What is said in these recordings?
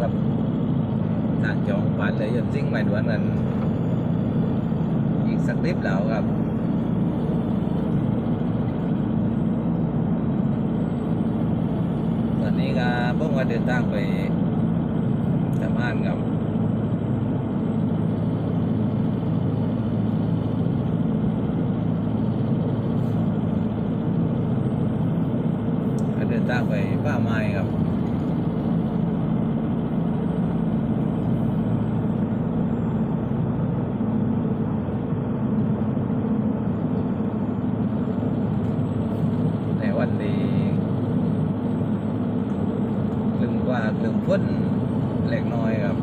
ครับทางจองปัดเลยยนซิ่งใหม่ด่วนกันอีกสักนิดแล้วครับตอนนี้ก็เพิ่งมาเดินทางไปทำงานครับ ก็เดินทางไปป้าไม้ครับ ในวันนี้ลึงกว่าลึงพ้นเล็กน้อยครับ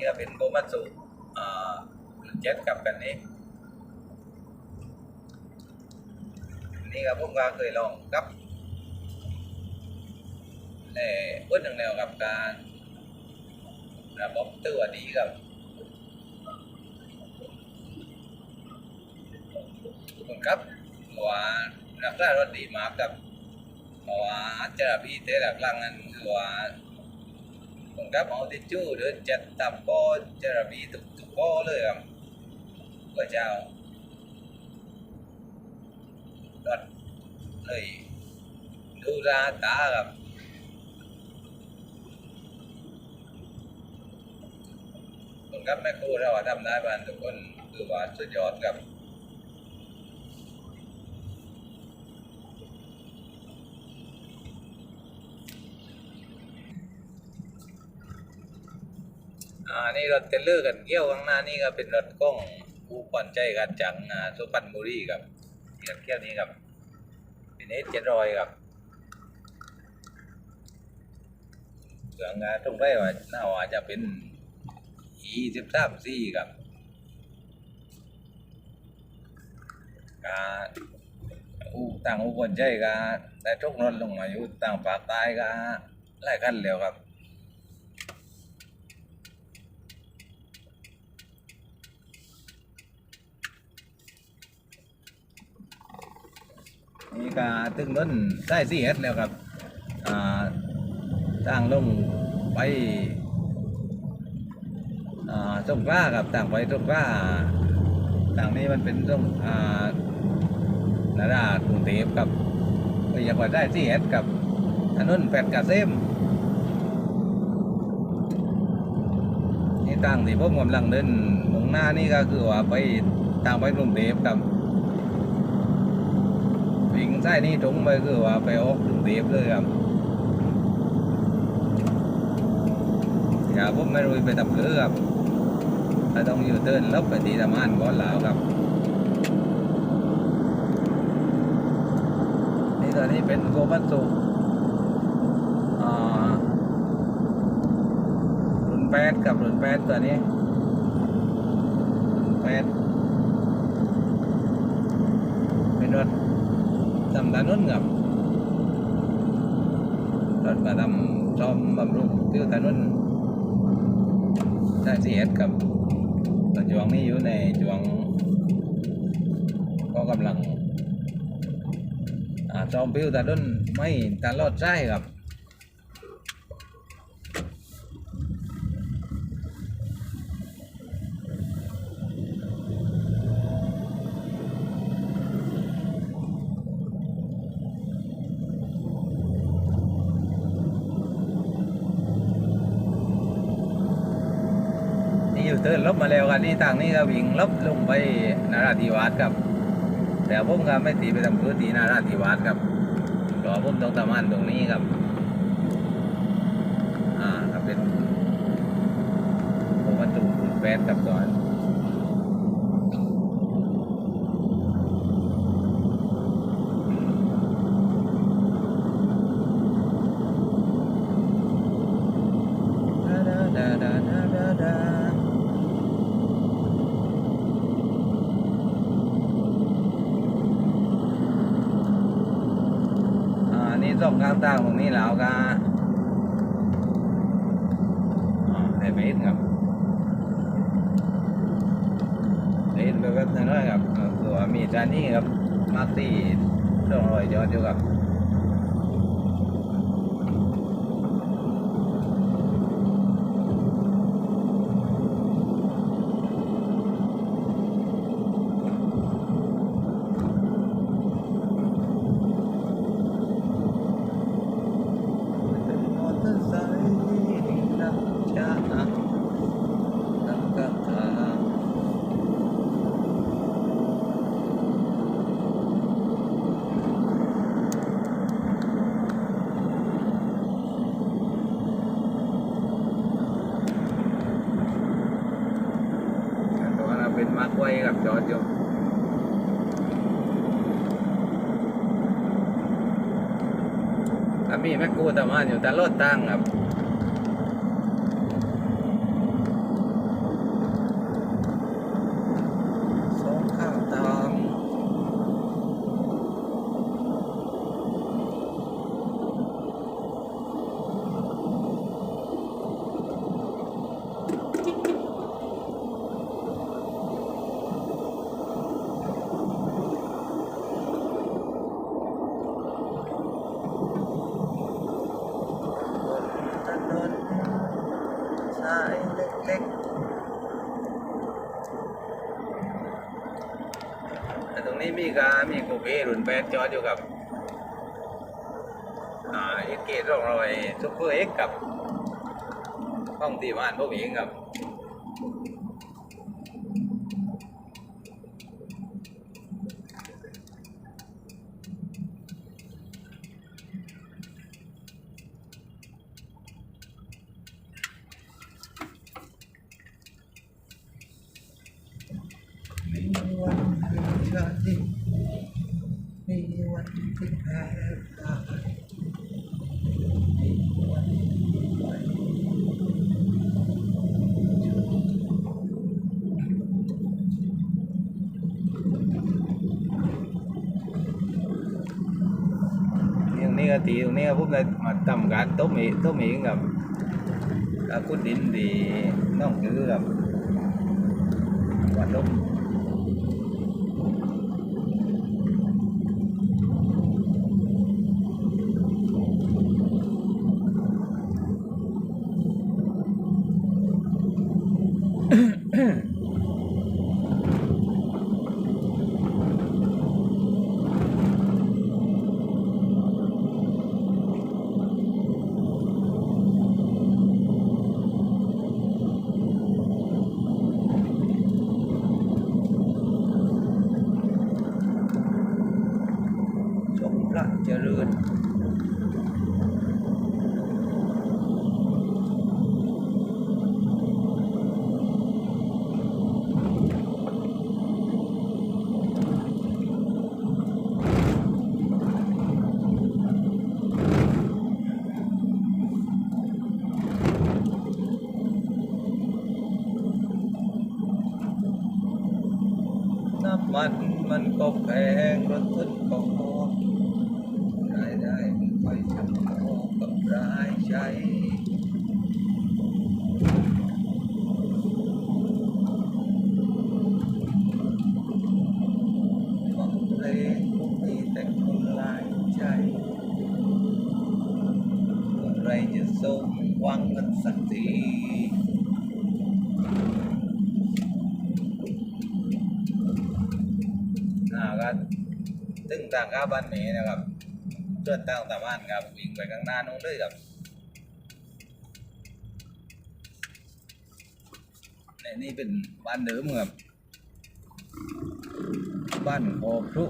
นี่ก็เป็นโกมัตสุอ่าเจ็ดกับกันนี้นี่ก็ผมก็เคยลองกับแล่อ้นหนึ่งแนวกับการระบบตัวดีกับคุณครับว่ารักษารถดีมากกับว่าเจาพี่เตะหลักลังนั้นว่า ผมครับเอาทิชชู่เดินจัดตามป้อเจระบีทุกทุกป้อเลยครับพระเจ้ารถเลยดูราตาครับผมครับแม่ครูเราว่าทำได้บ้านทุกคนคือว่าสุดยอดครับ อ่านี่รถเทลเลอร์กันเกี่ยวข้างหน้านี่ก็เป็นรถกล้องผู้ปันใจกันจังอ่าสุพรรณบุรีครับนี่กันเกี่ยวนี้ครับเป็นเอสเจ็ดรอยครับเหลืองอะตรงได้ว่าหน้าว่าจะเป็นอีสิบสามสี่ครับกาอูต่างอุบลใจก็ได้ทุกรถลงมาอยู่ต่างภาคใต้ก็หลายคันแล้วครับ นี่ก็ถึงล้นได้สี่เอ็ดแล้วครับอ่าต่างลงไปอ่าสงขลาครับต่างไปสงขลาต่างนี้มันเป็นตรงอ่านาดากรุงเทพครับไปยังหวัดได้สี่เอ็ดกับถนนแปดกาเซมนี่ต่างที่ผมกำลังเดินมุ่งหน้านี่ก็คือว่าไปต่างไปกรุงเทพครับ วิ่งใต้นี่ตรงไปคือว่าไปออกกรุงเทพเลยครับอย่าผมไม่รู้ไปทำเรือครับถ้าต้องอยู่เตินลบไปที่ทำงานก่อนล้วครับ นี่ตอนนี้เป็นโกบัตสุอ่ารุ่นแปดกับรุ่นแปดตัวนี้แปดเป็นรถ ทำถนนครับรถมาทำซ่อมบำรุงเที่ยวถนนใช่ซีเอสครับตอนช่วงนี้อยู่ในจวงก็กำลังอ่าซ่อมพิวถนนไม่ตลอดใช่ครับ เติร์นลบมาแล้วกันนี่ทางนี้ก็วิ่งลบลงไปนาราธิวาสครับ แต่ผมก็ไม่ตีไปทำพื้นที่นาราธิวาสครับรอผมต้องตะมันตรงนี้ครับ อ่าครับเป็นผมมาตูคุณแฟนกับก่อนดาดาดาดาดาดาดาอ่านี่สองข้างต่างตรงนี้แล้วก็ อ่าได้เมตรครับ เบบนั้นเลยครับตัวมีจานนี่ครับมาตีเรื่องร้อยยอดอยู่ครับเป็นมอเตอร์ไซค์นักช้านักกระทางตัวนั้นเป็นมาร์คไว้กับจอดอยู่ ถ้ามีแม่กูทำงานอยู่แต่รถตั้งครับ สองข้างทางบนถนนสายเล็กๆ แต่ตรงนี้มีกามีกูเกรุ่ นแปดจอดอยู่กับอ่าเอ็กเกตรองรอยซุปเปอร์เอ็กกับห้องตีบ้านพวกเองครับ มีวันที่ชาติมีวั นที่แพ้พ่ายมีวันที่ไปตรงนี้ก็ตีตรงนี้ก็ผมได้มาทำการต้มเองต้มเองกับกับคุณดินดีน้องคือกับว่าต้ม จงพระเจริญน้ำมันมันก็แพงรถทุนก็พอรายได้ไม่ค่อยจะพอกับร ใช้ฟังเพลงมีแต่คนหลายใจเมื่อไรจะสมหวังกันสักทีอ่าก็ตึ้งต่างกับบ้านเมนะครับเดินต่างตามบ้านครับวิ่งไปข้างหน้านู้นเลยครับ นี่นี่เป็นบ้านเดิมครับบ้านโคพรุ